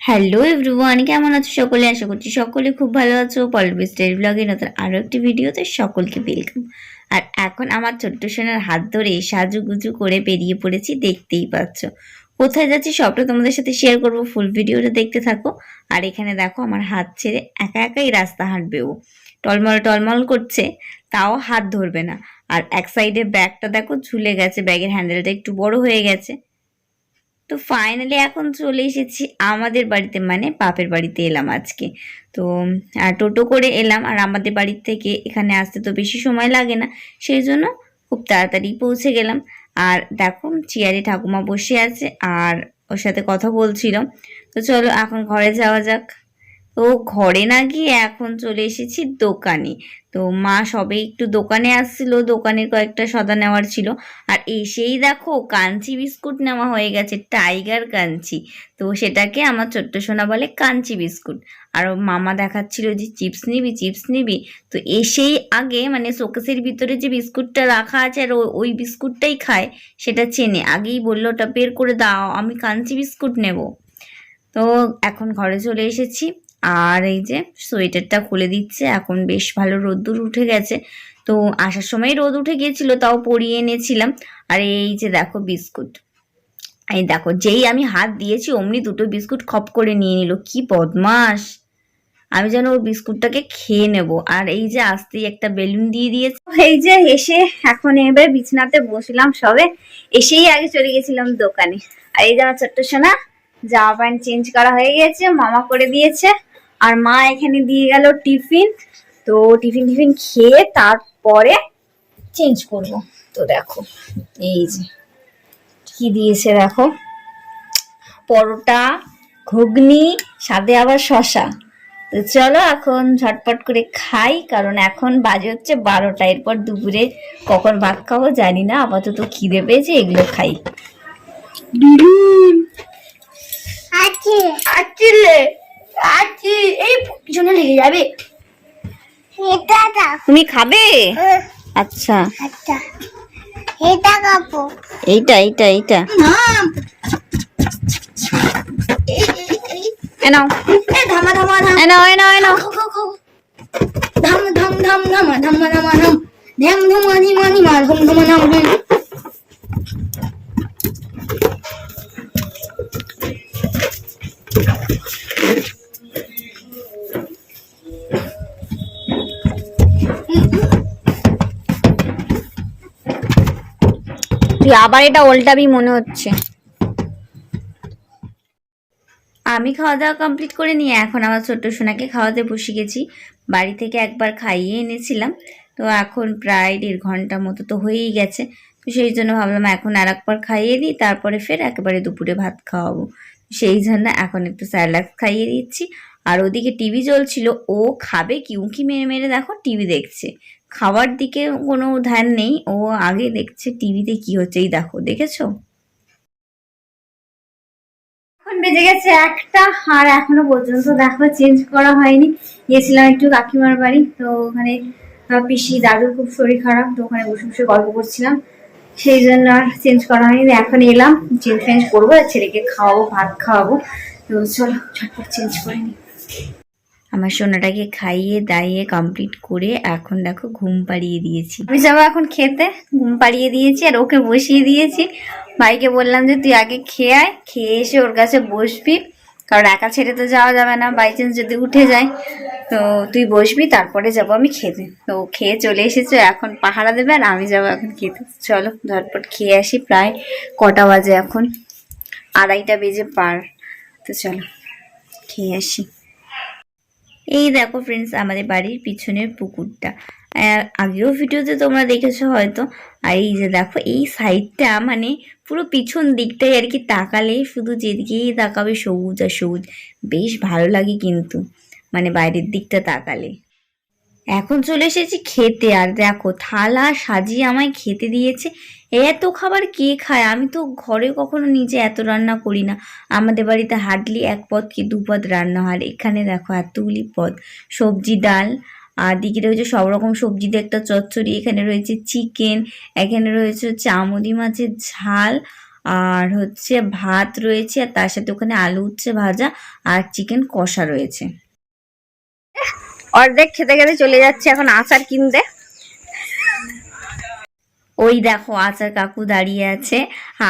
Hello everyone কেমন আছো সকলে? আশা করছি সকলে খুব ভালো আছো। পলবি স্টাইল ব্লগে নতুন আরও একটি ভিডিওতে সকলকে ওয়েলকাম আর এখন আমার ছোট্ট সোনার হাত ধরে সাজুগুজু করে বেরিয়ে পড়েছি, দেখতেই পাচ্ছ। কোথায় যাচ্ছি সবটা তোমাদের সাথে শেয়ার করব ফুল ভিডিওটা দেখতে থাকো। আর এখানে দেখো আমার হাত ছেড়ে একা একাই রাস্তা হাঁটবে ও। টলমল টলমল করছে, তাও হাত ধরবে না। আর এক সাইডে ব্যাগটা দেখো ঝুলে গেছে ব্যাগের হ্যান্ডেলটা একটু বড় হয়ে গেছে। তো ফাইনালি এখন চলে এসেছি আমাদের বাড়িতে মানে বাপের বাড়িতে এলাম আজকে। তো টোটো করে এলাম আর আমাদের বাড়ির থেকে এখানে আসতে তো বেশি সময় লাগে না, সেই জন্য খুব তাড়াতাড়ি পৌঁছে গেলাম। আর দেখো চেয়ারে ঠাকুমা বসে আছে আর ওর সাথে কথা বলছিল। তো চলো এখন ঘরে যাওয়া যাক। তো ঘরে না গিয়ে এখন চলে এসেছি দোকানে। তো মা সবে একটু দোকানে আসছিল, দোকানের কয়েকটা সদা নেওয়ার ছিল। আর এসেই দেখো কাঞ্চি বিস্কুট নেওয়া হয়ে গেছে, টাইগার কাঞ্চি। তো সেটাকে আমার ছোট্ট সোনা বলে কাঞ্চি বিস্কুট। আর মামা দেখাচ্ছিল যে চিপস নিবি চিপস নিবি। তো এসেই আগে মানে শোকেসের ভিতরে যে বিস্কুটটা রাখা আছে আর ওই বিস্কুটটাই খায়, সেটা চেনে। আগেই বলল, ওটা বের করে দাও, আমি কাঞ্চি বিস্কুট নেব। তো এখন ঘরে চলে এসেছি। আর এই যে সোয়েটারটা খুলে দিচ্ছে, এখন বেশ ভালো রোদ্দুর উঠে গেছে। তো আসার সময় রোদ উঠে গিয়েছিল, তাও পরিয়ে এনেছিলাম। আর এই যে দেখো বিস্কুট। এই দেখো, যেই আমি হাত দিয়েছি, অমনি দুটো বিস্কুট খপ করে নিয়ে নিল। কি বদমাস আমি যেন ওর বিস্কুটটাকে খেয়ে নেব। আর এই যে আসতেই একটা বেলুন দিয়ে দিয়েছে। এই যে এসে এখন এবার বিছনাতে বসলাম সবে। এসেই আগে চলে গেছিলাম দোকানে। আর এই যে আমার ছোট্ট সোনা, জামা প্যান্ট চেঞ্জ করা হয়ে গেছে, মামা করে দিয়েছে। আর মা এখানে দিয়ে গেল টিফিন। তো টিফিন টিফিন খেয়ে তারপরে চেঞ্জ করব। তো দেখো এই যে কি দিয়েছে দেখো? পরোটা ঘুগনি সাথে আবার শশা তো চলো এখন ঝটপট করে খাই কারণ এখন বাজে হচ্ছে বারোটা। এরপর দুপুরে কখন ভাত খাব জানি না আপাতত খিদে পেয়েছে এগুলো খাই। আছে আচ্ছিলে আচ্ছি এই পিছনে লেগে যাবে। এটা দাও তুমি খাবে? আচ্ছা। আচ্ছা। এটা কাপো এইটা এইটা এইটা। এনাও ধামা ধামা ধাম। এনাও এনাও এনাও ধাম ধাম ধাম ধামা। ধামা ধামা ধাম ধুমা ধিমা। ধিমা ধুম ধুমা ধাম ধাম। আবার এটা উল্টাবি মনে হচ্ছে। আমি খাওয়া দাওয়া কমপ্লিট করে নিয়ে এখন আমার ছোট্ট সোনাকে খাওয়াতে বসে গেছি। বাড়ি থেকে একবার খাইয়ে এনেছিলাম। তো এখন প্রায় দেড় ঘণ্টা মতো তো হয়েই গেছে। তো সেই জন্য ভাবলাম এখন আর একবার খাইয়ে দিই তারপরে ফের একেবারে দুপুরে ভাত খাওয়াবো। সেই জন্য এখন একটু স্যালাক্স খাইয়ে দিচ্ছি। আর ওদিকে টিভি চলছিল ও খাবে কি উঁকি মেরে মেরে দেখো, টিভি দেখছে। খাওয়ার দিকে কোনো ধ্যান নেই। ও আগে দেখছে টিভিতে কি হচ্ছে, এই দেখো, দেখেছ? এখন বেজে গেছে একটা আর এখনও পর্যন্ত দেখো চেঞ্জ করা হয়নি। গিয়েছিলাম একটু কাকিমার বাড়ি, তো ওখানে পিসি দাদুর খুব শরীর খারাপ, তো ওখানে বসে বসে গল্প করছিলাম। সেই জন্য আর চেঞ্জ করা হয়নি এখন এলাম চেঞ্জ ফেঞ্জ করব আর ছেলেকে খাওয়াবো, ভাত খাওয়াবো। তো চলো, ঝটপট চেঞ্জ করে নিই। আমার সোনাটাকে খাইয়ে, দাইয়ে কমপ্লিট করে এখন দেখো ঘুম পাড়িয়ে দিয়েছি। আমি যাব এখন খেতে, ঘুম পাড়িয়ে দিয়েছি আর ওকে বসিয়ে দিয়েছি। ভাইকে বললাম যে, তুই আগে খেয়ে আয়, খেয়ে এসে ওর কাছে বসবি। কারণ একা ছেড়ে তো যাওয়া যাবে না বাই চান্স যদি উঠে যায়। তো তুই বসবি, তারপরে যাব আমি খেতে। তো খেয়ে চলে এসেছে, এখন পাহারা দেবে আর আমি যাব এখন খেতে। চলো, ঝটপট খেয়ে আসি প্রায় কটা বাজে এখন। আড়াইটা বেজে পার। তো চলো, খেয়ে আসি। এই দেখো ফ্রেন্ডস আমাদের বাড়ির পিছনের পুকুরটা। আগেও ভিডিওতে তোমরা দেখেছ হয়তো। আর এই যে দেখো, এই সাইডটা মানে পুরো পিছন দিকটাই আর কি তাকালে শুধু যেদিকেই তাকাবে সবুজ আর সবুজ। বেশ ভালো লাগে কিন্তু মানে বাইরের দিকটা তাকালে। এখন চলে এসেছি খেতে, আর দেখো থালা সাজিয়ে আমায় খেতে দিয়েছে। এত খাবার কে খায়? আমি তো ঘরে কখনো নিজে এত রান্না করি না। আমাদের বাড়িতে হার্ডলি এক পদ কি দু পদ রান্না হয়। এখানে দেখো এতগুলি পদ। সবজি, ডাল, আর দিকে রয়েছে সব রকম সবজি দিয়ে একটা চচ্চড়ি। এখানে রয়েছে চিকেন, এখানে রয়েছে হচ্ছে আমুদি মাছের ঝাল, আর হচ্ছে ভাত রয়েছে, আর তার সাথে ওখানে আলু উচ্ছে ভাজা, আর চিকেন কষা রয়েছে। অর্ধেক খেতে খেতে চলে যাচ্ছে এখন আচার কিনতে। ওই দেখো আচার কাকু দাঁড়িয়ে আছে।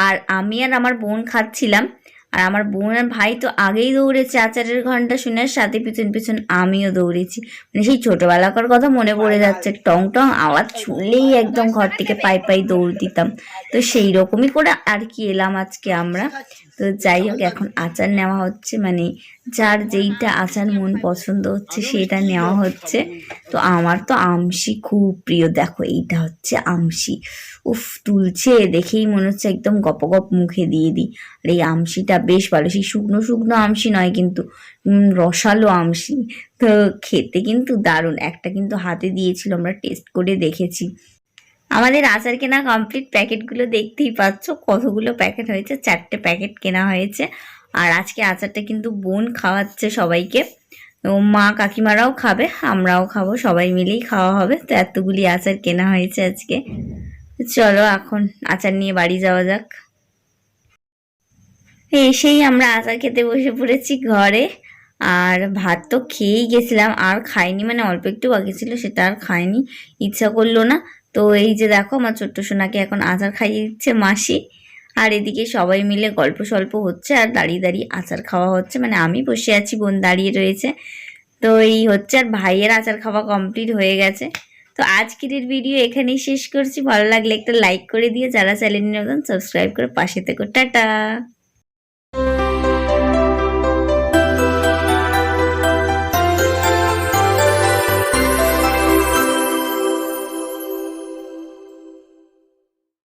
আর আমি আর আমার বোন খাচ্ছিলাম। আর আমার বোন আর ভাই তো আগেই দৌড়েছে আচারের ঘণ্টা শুনে, সাথে পিছন পিছন আমিও দৌড়েছি। মানে সেই ছোটবেলাকার কথা মনে পড়ে যাচ্ছে। টং টং আওয়াজ শুনলেই একদম ঘর থেকে পাই পাই দৌড় দিতাম। তো সেই রকমই করে আর কি এলাম আজকে আমরা। তো যাই হোক, এখন আচার নেওয়া হচ্ছে। মানে যার যেইটা আচার মন পছন্দ হচ্ছে, সেটা নেওয়া হচ্ছে। তো আমার তো আমশি খুব প্রিয়। দেখো, এইটা হচ্ছে আমশি। উফ, তুলছে, দেখেই মনে হচ্ছে একদম গপ গপ মুখে দিয়ে দিই। আর এই আমশিটা বেশ ভালো। সেই শুকনো শুকনো আমশি নয় কিন্তু রসালো আমশি। তো খেতে কিন্তু দারুণ। একটা কিন্তু হাতে দিয়েছিল, আমরা টেস্ট করে দেখেছি। আমাদের আচার কেনা কমপ্লিট প্যাকেটগুলো দেখতেই পাচ্ছ। কতগুলো প্যাকেট হয়েছে? চারটে প্যাকেট কেনা হয়েছে। আর আজকে আচারটা কিন্তু বোন খাওয়াচ্ছে সবাইকে। মা কাকিমারাও খাবে, আমরাও খাব, সবাই মিলেই খাওয়া হবে। তো এতগুলি আচার কেনা হয়েছে আজকে। চলো এখন আচার নিয়ে বাড়ি যাওয়া যাক। এসেই আমরা আচার খেতে বসে পড়েছি ঘরে। আর ভাত তো খেয়েই গেছিলাম, আর খাইনি মানে অল্প একটু বাকি ছিল, সেটা আর খাইনি, ইচ্ছা করল না। তো এই যে দেখো, আমার ছোট্ট সোনাকে এখন আচার খাইয়ে দিচ্ছে মাসি। আর এদিকে সবাই মিলে গল্প সল্প হচ্ছে আর দাঁড়িয়ে দাঁড়িয়ে আচার খাওয়া হচ্ছে। মানে আমি বসে আছি, বোন দাঁড়িয়ে রয়েছে। তো এই হচ্ছে আর ভাইয়ের আচার খাওয়া কমপ্লিট হয়ে গেছে। তো আজকের ভিডিও এখানেই শেষ করছি। ভালো লাগলে একটা লাইক করে দিয়ে যারা চ্যানেল নতুন সাবস্ক্রাইব করে পাশে থেকো। টাটা!